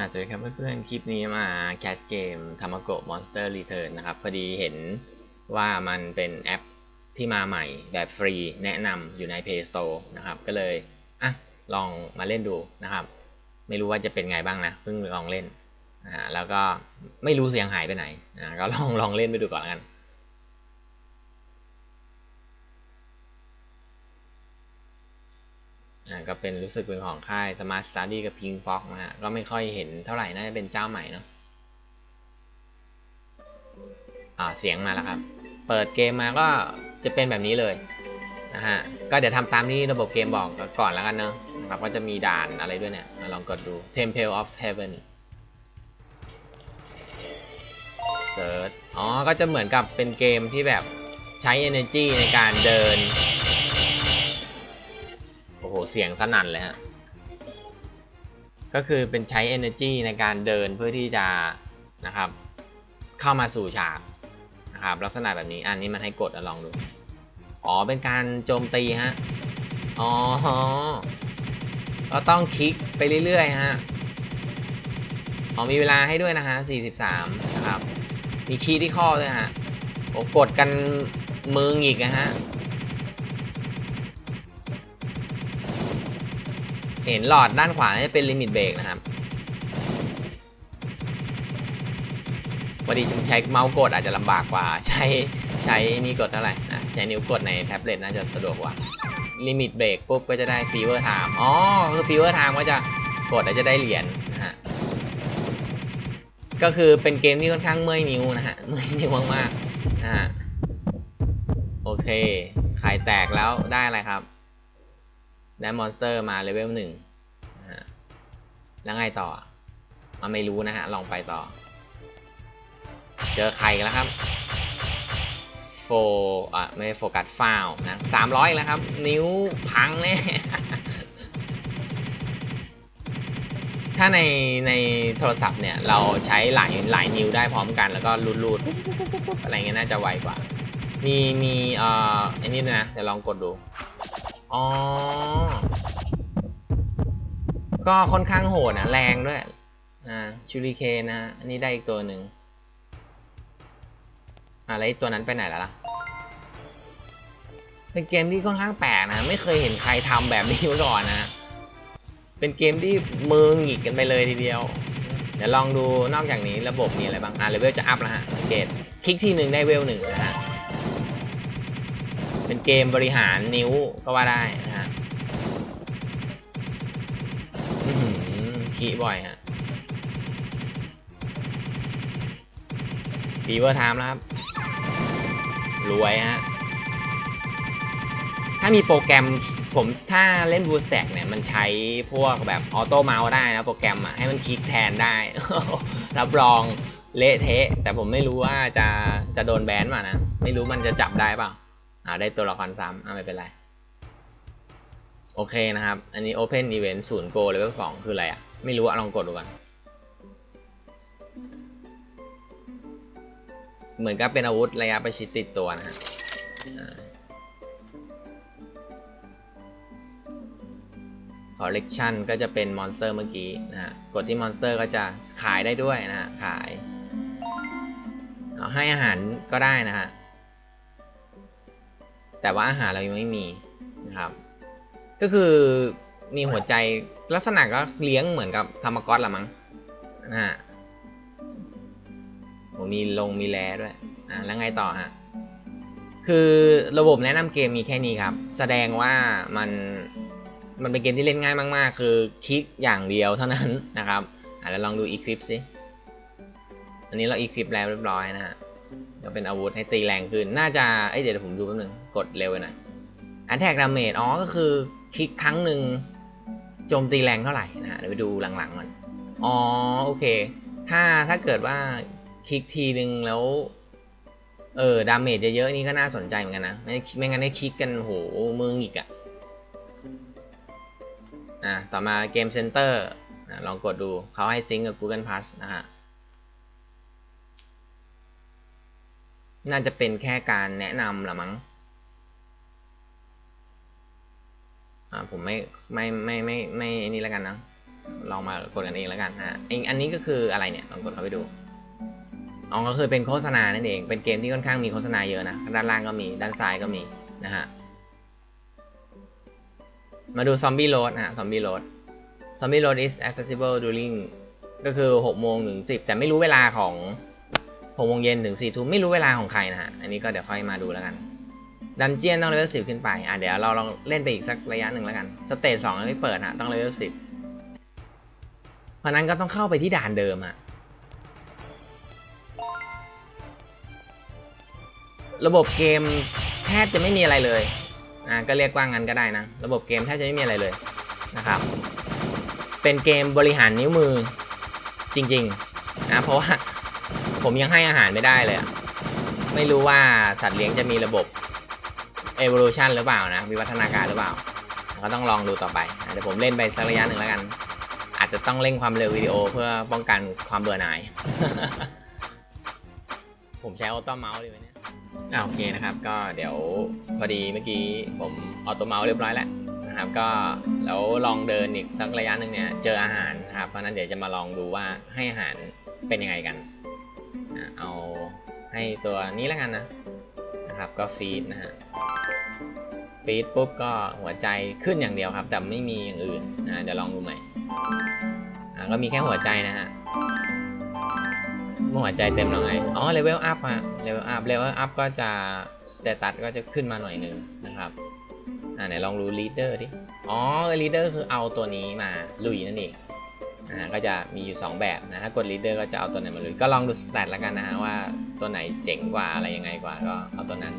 อาสวัสดีครับเพื่อนๆ คลิปนี้มาแคสเกมธรรมโกะมอนสเตอร์รีเทิร์นนะครับ พอดีเห็นว่ามันเป็นแอปที่มาใหม่แบบฟรีแนะนำอยู่ใน Play Store นะครับ ก็เลย อะ ลองมาเล่นดูนะครับ ไม่รู้ว่าจะเป็นไงบ้างนะ เพิ่งลองเล่นอ่าแล้วก็ไม่รู้เสียงหายไปไหนอ่าก็ลองลองเล่นไปดูก่อนกัน อ่า ก็เป็นรู้สึกเป็นของค่าย Smart Study กับ Pink Fox นะฮะ ก็ไม่ค่อยเห็นเท่าไหร่ น่าจะเป็นเจ้าใหม่เนาะอ่าเสียงมาแล้วครับ เปิดเกมมาก็จะเป็นแบบนี้เลยนะฮะ ก็เดี๋ยวทำตามที่ระบบเกมบอกก่อนแล้วกันเนาะนะครับก็จะมีด่านอะไรด้วยเนี่ย ลองกดดู Temple of Heaven Search อ๋อ ก็จะเหมือนกับเป็นเกมที่แบบใช้ energy ในการเดิน เสียงสนั่นเลยฮะ ก็คือเป็นใช้ energy ในการเดินเพื่อที่จะนะครับ เข้ามาสู่ฉากนะครับ ลักษณะแบบนี้อันนี้มันให้กดอะลองดู อ๋อเป็นการโจมตีฮะ อ๋อก็ต้องคลิกไปเรื่อยๆฮะอ๋อมีเวลาให้ด้วยนะฮะ 43 นะครับ มีคีย์ที่ข้อด้วยฮะโอ้กดกันมือหงิกนะฮะ เห็นหลอดด้านขวาจะเป็นลิมิตเบรกนะครับพอดีใช้เมาส์กดอาจจะลำบากกว่า ใช้ใช้นี่กดเท่าไหร่นะใช้นิ้วกดในแท็บเล็ตน่าจะสะดวกกว่าลิมิตเบรกปุ๊บก็จะได้ฟีเวอร์ไทม์อ๋อคือฟีเวอร์ไทม์ก็จะกดแล้วจะได้เหรียญนะฮะก็คือเป็นเกมที่ค่อนข้างเมื่อยนิ้วนะฮะเมื่อยนิ้วมากๆนะฮะโอเคไข่แตกแล้วได้อะไรครับ ได้มอนสเตอร์มาเลเวลหนึ่งแล้วไงต่อมาไม่รู้นะฮะ ลองไปต่อ เจอไข่แล้วครับ โฟอะไม่โฟกัสฟาวนะสามร้อยแล้วครับ นิ้วพังแน่ถ้าในในโทรศัพท์เนี่ย เราใช้หลายหลายนิ้วได้พร้อมกันแล้วก็รูดรูดอะไรเงี้ยน่าจะไวกว่า มีมีเอ่ออันนี้นะเดี๋ยวลองกดดู อ๋อ ก็ค่อนข้างโหดนะแรงด้วย อ่าชูริเคนนะฮะ อันนี้ได้อีกตัวหนึ่งอ่าแล้วไอ้ตัวนั้นไปไหนแล้วล่ะ เป็นเกมที่ค่อนข้างแปลกนะ ไม่เคยเห็นใครทำแบบนี้มาก่อนนะ เป็นเกมที่มือหงิกกันไปเลยทีเดียว เดี๋ยวลองดูนอกจากนี้ระบบมีอะไรบ้าง อ่าเลเวลจะอัพแล้วฮะเกตคลิกทีหนึ่งได้เวลหนึ่งนะฮะ เป็นเกมบริหารนิ้วก็ว่าได้นะฮะขี้บ่อยฮะฟีเวอร์ไทม์แล้วครับ รวยฮะ ถ้ามีโปรแกรมผมถ้าเล่น b ูส s t ็ c k เนี่ย มันใช้พวกแบบออโต้เมาส์ได้นะ โปรแกรมอะให้มันคลิกแทนได้ รับรองเละเทะ แต่ผมไม่รู้ว่าจะจะโดนแบนมานะ ไม่รู้มันจะจับได้เปล่าาได้ตัวละครซ้ำอ่าไม่เป็นไร โอเคนะครับ อันนี้ Open Event 0 Go Level 2คืออะไรอะ ไม่รู้อะลองกดดูก่อน เหมือนกับเป็นอาวุธระยะประชิดติดตัวนะฮะคอ่า Collection ก็จะเป็นมอนสเตอร์เมื่อกี้นะฮะ กดที่มอนสเตอร์ก็จะขายได้ด้วยนะฮะ ขาย เอาให้อาหารก็ได้นะฮะ แต่ว่าอาหารเรายังไม่มีนะครับ ก็คือมีหัวใจลักษณะก็เลี้ยงเหมือนกับธรรมกอตละมั้งนะฮะผมมีลงมีแลด้วยอ่าแล้วไงต่อฮะคือระบบแนะนำเกมมีแค่นี้ครับ แสดงว่ามันมันเป็นเกมที่เล่นง่ายมาก ๆ คือคลิกอย่างเดียวเท่านั้นนะครับอ่าแล้วลองดู equip สิอันนี้เรา equip แล้วเรียบร้อยนะฮะ ก็เป็นอาวุธให้ตีแรงขึ้น น่าจะ เอ้ยเดี๋ยวผมดูแป๊บนึง กดเร็วไปหน่อย Attack Damage อ๋อ ก็คือคลิกครั้งหนึ่งโจมตีแรงเท่าไหร่นะฮะ เดี๋ยวไปดูหลังๆมัน อ๋อ โอเค ถ้าถ้าเกิดว่าคลิกทีหนึ่งแล้ว เออ ดาเมจเยอะๆนี่ก็น่าสนใจเหมือนกันนะ ไม่ไม่งั้นได้คลิกกันโหมืออีกอะอะ ต่อมาเกมเซ็นเตอร์ลองกดดูเขาให้ซิงก์กับ Google Plus นะฮะ น่าจะเป็นแค่การแนะนำละมั้งอ่าผมไม่ไม่ไม่ไม่ไม่นี่แล้วกันนะลองมากดกันเองแล้วกันฮะเองอันนี้ก็คืออะไรเนี่ยลองกดเข้าไปดูอ๋อก็คือเป็นโฆษณานั่นเองเป็นเกมที่ค่อนข้างมีโฆษณาเยอะนะด้านล่างก็มีด้านซ้ายก็มีนะฮะมาดูซอมบี้โรดนะฮะซอมบี้โรดซอมบี้โรด is accessible during ก็คือ6โมงถึง10 แต่ไม่รู้เวลาของ 6โมงเย็นถึง4ทุ่มไม่รู้เวลาของใครนะฮะ อันนี้ก็เดี๋ยวค่อยมาดูแล้วกัน ดันเจียนต้องเลเวล10ขึ้นไป อะเดี๋ยวเราลองเล่นไปอีกสักระยะหนึ่งแล้วกัน สเตจ2ยังไม่เปิดฮะ ต้องเลเวล10เพราะนั้นก็ต้องเข้าไปที่ด่านเดิมฮะ ระบบเกมแทบจะไม่มีอะไรเลย อ่าก็เรียกว่างั้นก็ได้นะ ระบบเกมแทบจะไม่มีอะไรเลยนะครับ เป็นเกมบริหารนิ้วมือจริงๆนะเพราะว่า ผมยังให้อาหารไม่ได้เลยไม่รู้ว่าสัตว์เลี้ยงจะมีระบบ evolution หรือเปล่านะ วิวัฒนาการหรือเปล่า ก็ต้องลองดูต่อไปเดี๋ยวผมเล่นไปสักระยะหนึ่งแล้วกัน อาจจะต้องเร่งความเร็ววิดีโอเพื่อป้องกันความเบื่อหน่าย ผมใช้ออโต้เมาส์ดีไหมเนี่ยอ่าโอเคนะครับ ก็เดี๋ยวพอดีเมื่อกี้ผมออโต้เมาส์เรียบร้อยแล้วนะครับ ก็แล้วลองเดินอีกสักระยะหนึ่งเนี่ยเจออาหารนะครับ เพราะนั้นเดี๋ยวจะมาลองดูว่าให้อาหารเป็นยังไงกัน ให้ตัวนี้แล้วกันนะนะครับก็ฟีดนะฮะฟีดปุ๊บก็หัวใจขึ้นอย่างเดียวครับ แต่ไม่มีอย่างอื่นนะเดี๋ยวลองดูใหม่ก็มีแค่หัวใจนะฮะหัวใจเต็มแล้วไง อ๋อเลเวลอัพฮะเลเวลอัพเลเวลอัพก็จะสเตตัสก็จะขึ้นมาหน่อยหนึ่งนะครับอ่าไหนลองดูลีดเดอร์ดิ อ๋อลีดเดอร์คือเอาตัวนี้มาลุยนั่นเอง อ่าก็จะมีอยู่ 2 แบบนะถ้ากดลีดเดอร์ก็จะเอาตัวไหนมาลุยก็ลองดูสเตตแล้วกันนะฮะว่าตัวไหนเจ๋งกว่าอะไรยังไงกว่าก็เอาตัวนั้น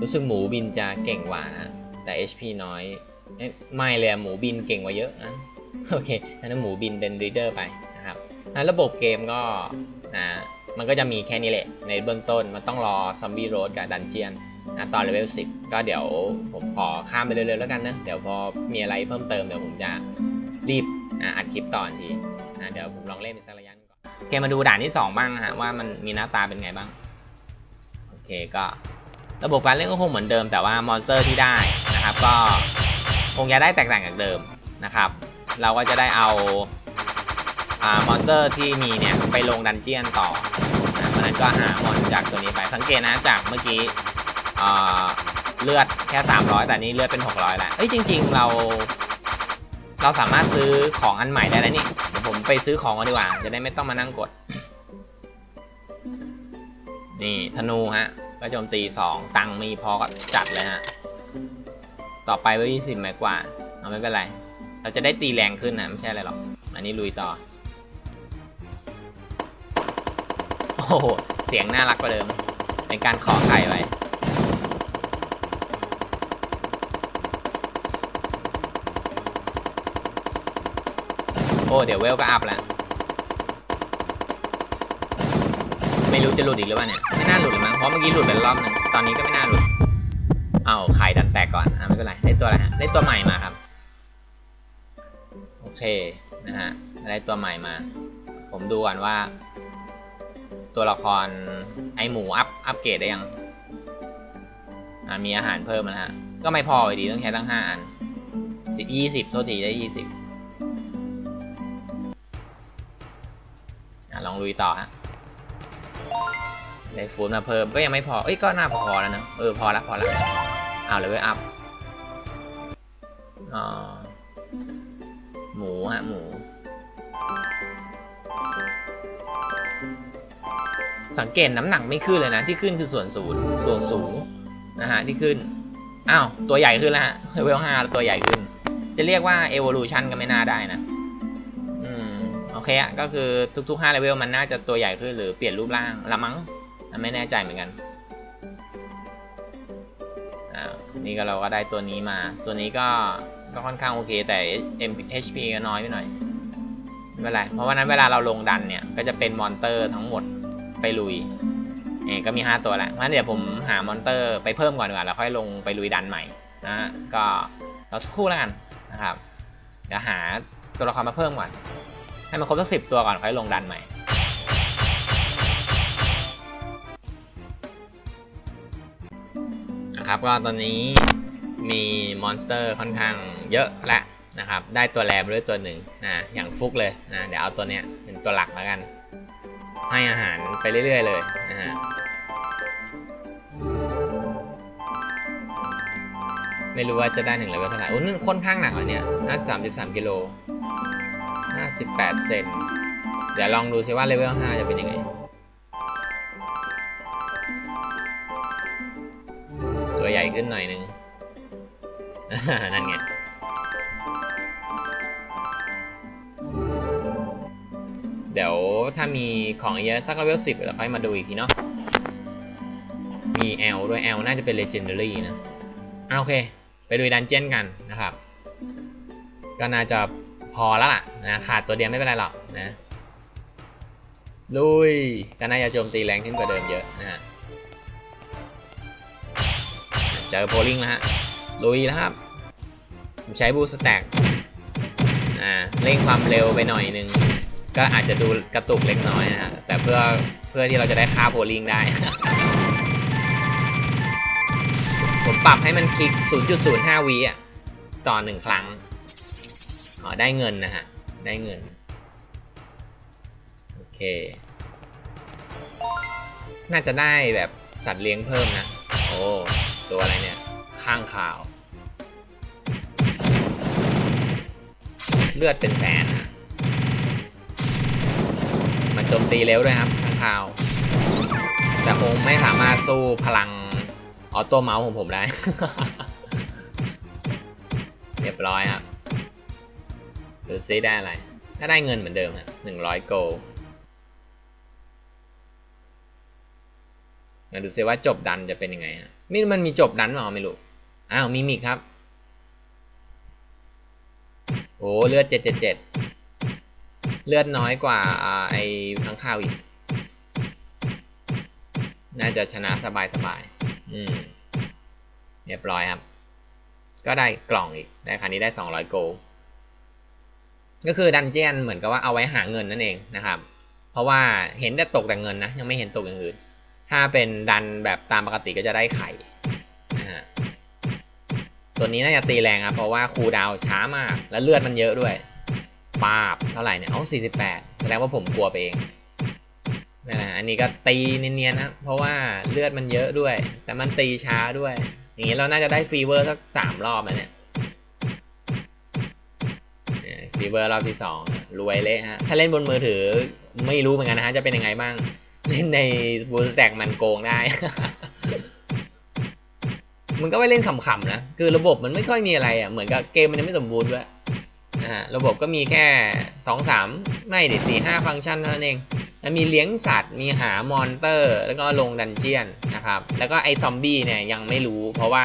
รู้สึกหมูบินจะเก่งกว่านะแต่ HP น้อยเอ๊ะไม่เลยหมูบินเก่งกว่าเยอะนะโอเคงั้นหมูบินเป็นรีดเดอร์ไปนะครับอะระบบเกมก็นะมันก็จะมีแค่นี้แหละในเบื้องต้นมันต้องรอซอมบี้โรดกับดันเจียน นะตอนเลเวล10 ก็เดี๋ยวผมขอข้ามไปเร็วๆแล้วกันนะ เดี๋ยวพอมีอะไรเพิ่มเติมเดี๋ยวผมจะรีบอะอัดคลิปต่อทันทีนะเดี๋ยวผมลองเล่นไปสักระยะนึงก่อนโอเคมาดูด่านที่ 2 บ้างฮะว่ามันมีหน้าตาเป็นไงบ้างโอเคก็ระบบการเล่นก็คงเหมือนเดิม แต่ว่ามอนสเตอร์ที่ได้นะครับก็คงจะได้แตกต่างจากเดิมนะครับ เราก็จะได้เอาอ่ามอนสเตอร์ที่มีเนี่ยไปลงดันเจียนต่อนะเพราะนั้นก็หามอนจากตัวนี้ไปสังเกตนะจากเมื่อกี้ เลือดแค่ 300 แต่นี้เลือดเป็น 600แล้วเอ้ยจริง ๆ เรา เราสามารถซื้อของอันใหม่ได้แล้วนี่เดี๋ยวผมไปซื้อของกันดีกว่า จะได้ไม่ต้องมานั่งกด นี่ธนูฮะ ก็โจมตี 2 ตังมีพอก็จัดเลยฮะ ต่อไปไว้20แม็กกว่า เอาไม่เป็นไร เราจะได้ตีแรงขึ้นนะไม่ใช่อะไรหรอก อันนี้ลุยต่อ โอ้โห เสียงน่ารักกว่าเดิมเป็นการขอไข่ไว้ อ้เดี๋ยวเวลก็อัพแล้วไม่รู้จะหลุดอีกหรือเปล่าเนี่ยไม่น่าหลุดหรือมั้งเพราะเมื่อกี้หลุดไปรอบหนึงตอนนี้ก็ไม่น่าหลุดเอาไข่ดันแตกก่อนอะไม่เป็นไรได้ตัวอะไรฮะได้ตัวใหม่มาครับโอเคนะฮะได้ตัวใหม่มา ผมดูก่อนว่า ตัวละครไอหมูอัพอัพเกรดได้ยังอ่ามีอาหารเพิ่มนะฮะก็ไม่พออยู่ดีต้องใช้ตั้งห้าอันสิยี่สิบโทษทีได้ยี่สิบ อะลองลุยต่อฮะได้ฟูดมาเพิ่มก็ยังไม่พอ เอ้ยก็น่าพอแล้วนะเออพอละพอละเอาเลยเว้ยอัพอ๋อหมูฮะหมู สังเกตน้ำหนักไม่ขึ้นเลยนะ ที่ขึ้นคือส่วนศูนย์ส่วนสูงนะฮะที่ขึ้น อ้าว ตัวใหญ่ขึ้นแล้วฮะเลเวลห้าตัวใหญ่ขึ้น จะเรียกว่า evolution ก็ไม่น่าได้นะ เคอะก็คือทุกๆ5เลเวลมันน่าจะตัวใหญ่ขึ้นหรือเปลี่ยนรูปร่างละมั้งไม่แน่ใจเหมือนกันอ่านี่ก็เราก็ได้ตัวนี้มา ตัวนี้ก็ก็ค่อนข้างโอเคแต่ HP ก็น้อยไปหน่อยไม่เป็นไรเพราะว่านั้นเวลาเราลงดันเนี่ยก็จะเป็นมอนเตอร์ทั้งหมดไปลุยเอก็มี 5 ตัวแหละเพราะฉะนั้นเดี๋ยวผมหามอนเตอร์ไปเพิ่มก่อนดีกว่าแล้วค่อยลงไปลุยดันใหม่นะฮะก็เราสักครู่แล้วกันนะครับเดี๋ยวหาตัวละครมาเพิ่มก่อน ให้มันครบสักสิตัวก่อนค่อยลงดันใหม่ นะครับก็ตอนนี้มีมอนสเตอร์ค่อนข้างเยอะและนะครับ ได้ตัวแรมด้วยตัวหนึ่งนะอย่างฟุกเลยนะเดี๋ยวเอาตัวเนี้ยเป็นตัวหลักแล้วกัน ให้อาหารไปเรื่อย ๆ เลยนะฮะไม่รู้ว่าจะได้หนึ่งเลเวลเท่าไหร่โอ้นั่นค่อนข้างหนักเลยเนี่ยน่าสามสิบสามกิโล ห้าสิบแปดเซน เดี๋ยวลองดูซิว่าเลเวลห้าจะเป็นยังไง ตัวใหญ่ขึ้นหน่อยนึง นั่นไงเดี๋ยวถ้ามีของเยอะสักเลเวลสิบเราค่อยมาดูอีกทีเนาะ มีแอลด้วยแอลน่าจะเป็น Legendary นะอะโอเค ไปดูดันเจียนกันนะครับ ก็น่าจะพอแล้วล่ะ นะขาดตัวเดียวไม่เป็นไรหรอกนะลุยก็น่าจะโจมตีแรงขึ้นกว่าเดิมเยอะนะฮะเจอโพลิงแล้วฮะลุยแล้วครับผมใช้บูสแต็กอ่าเร่งความเร็วไปหน่อยนึงก็อาจจะดูกระตุกเล็กน้อยนะฮะแต่เพื่อเพื่อที่เราจะได้ค่าโพลิงได้ ผมปรับให้มันคลิก 0.05วิอะต่อหนึ่งครั้งอ๋อได้เงินนะฮะ ได้เงิน โอเค น่าจะได้แบบสัตว์เลี้ยงเพิ่มนะ โอ้ ตัวอะไรเนี่ย ข้างข่าว เลือดเป็นแสนอะมันโจมตีเร็วด้วยครับข้างข่าว แต่คงไม่สามารถสู้พลังออโต้เมาส์ของผมได้ เรียบร้อยครับ ดูซิได้อะไร ถ้าได้เงินเหมือนเดิมครับหนึ่งร้อยโกลมาดูซิว่าจบดันจะเป็นยังไงฮะไม่มันมีจบดันหรอไม่รู้ อ้าวมีมิกครับ โอ้เลือดเจ็ดเจ็ดเจ็ดเลือดน้อยกว่าอ่าไอ้ข้างข้าวอีก น่าจะชนะสบายสบาย อืม เรียบร้อยครับ ก็ได้กล่องอีก ได้ครั้นี้ได้200โกล ก็คือดันเจียนเหมือนกับว่าเอาไว้หาเงินนั่นเองนะครับ เพราะว่าเห็นแต่ตกแต่เงินนะยังไม่เห็นตกอย่างอื่น ถ้าเป็นดันแบบตามปกติก็จะได้ไข่ตัวนี้น่าจะตีแรงครับเพราะว่าคูดาวช้ามากแล้วเลือดมันเยอะด้วยปาบเท่าไหร่เนี่ยเอา48 แสดงว่าผมกลัวไปเองนะอันนี้ก็ตีเนียนๆนะเพราะว่าเลือดมันเยอะด้วย แต่มันตีช้าด้วย อย่างนี้เราน่าจะได้ฟีเวอร์สักสามรอบแล้วเนี่ยเนี่ย ฟีเวอร์รอบที่สองรวยเละฮะ ถ้าเล่นบนมือถือไม่รู้เหมือนกันนะฮะ จะเป็นยังไงบ้าง เล่นในบูสแต็กมันโกงได้ มันก็ไปเล่นขำๆนะ คือระบบมันไม่ค่อยมีอะไรอะ เหมือนกับเกมมันยังไม่สมบูรณ์ด้วยนะฮะ ระบบก็มีแค่สองสามไม่ดิสี่ห้าฟังก์ชันเท่านั้นเองแล้วมีเลี้ยงสัตว์ มีหามอนเตอร์ แล้วก็ลงดันเจียนนะครับ แล้วก็ไอซอมบี้เนี่ยยังไม่รู้เพราะว่า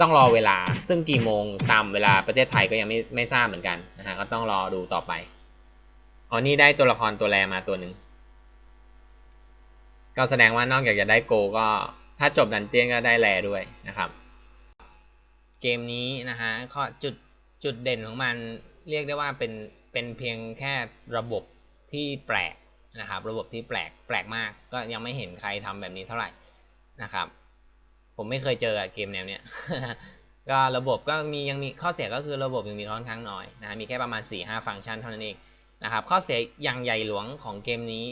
ต้องรอเวลา ซึ่งกี่โมงตามเวลาประเทศไทยก็ยังไม่ไม่ทราบเหมือนกันนะฮะก็ต้องรอดูต่อไปอ๋อนี่ได้ตัวละครตัวแรมาตัวหนึ่งก็แสดงว่านอกจากจะได้โกก็ถ้าจบดันเจียนก็ได้แรด้วยนะครับ เกมนี้นะฮะข้อจุดจุดเด่นของมันเรียกได้ว่าเป็นเป็นเพียงแค่ระบบที่แปลกนะครับ ระบบที่แปลกแปลกมาก ก็ยังไม่เห็นใครทำแบบนี้เท่าไหร่นะครับ ผมไม่เคยเจอเกมแนวเนี้ยก็ระบบก็มียังมีข้อเสียก็คือระบบยังมีค่อนข้างน้อยนะมีแค่ประมาณ 4-5 ฟังก์ชันเท่านั้นเองนะครับข้อเสียอย่างใหญ่หลวงของเกมนี้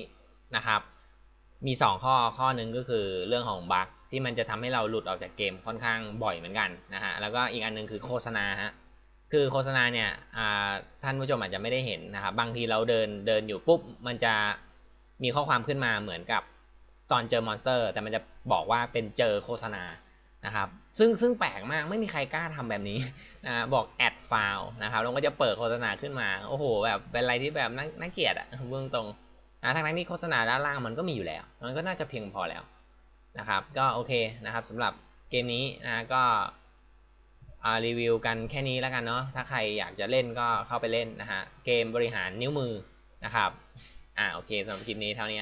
นะครับมี 2 ข้อข้อหนึ่งก็คือเรื่องของบั๊กที่มันจะทำให้เราหลุดออกจากเกมค่อนข้างบ่อยเหมือนกันนะฮะแล้วก็อีกอันหนึงคือโฆษณาฮะคือโฆษณาเนี่ยท่านผู้ชมอาจจะไม่ได้เห็นนะครับบางทีเราเดินเดินอยู่ปุ๊บมันจะมีข้อความขึ้นมาเหมือนกับ ตอนเจอมอนสเตอร์ แต่มันจะบอกว่าเป็นเจอโฆษณานะครับซึ่งซึ่งแปลกมากไม่มีใครกล้าทำแบบนี้นะบอกแอดฟาวนะครับแล้วก็จะเปิดโฆษณาขึ้นมาโอ้โหแบบเป็นอะไรที่แบบน่านาเกลียดอะเบื้องตรงนะทั้งนั้นที่โฆษณาด้านล่างมันก็มีอยู่แล้ว มันก็น่าจะเพียงพอแล้วนะครับ ก็โอเคนะครับสำหรับเกมนี้นะก็รีวิวกันแค่นี้แล้วกันเนาะถ้าใครอยากจะเล่นก็เข้าไปเล่นนะฮะเกมบริหารนิ้วมือนะครับอ่าโอเคสำหรับคลิปนี้เท่านี้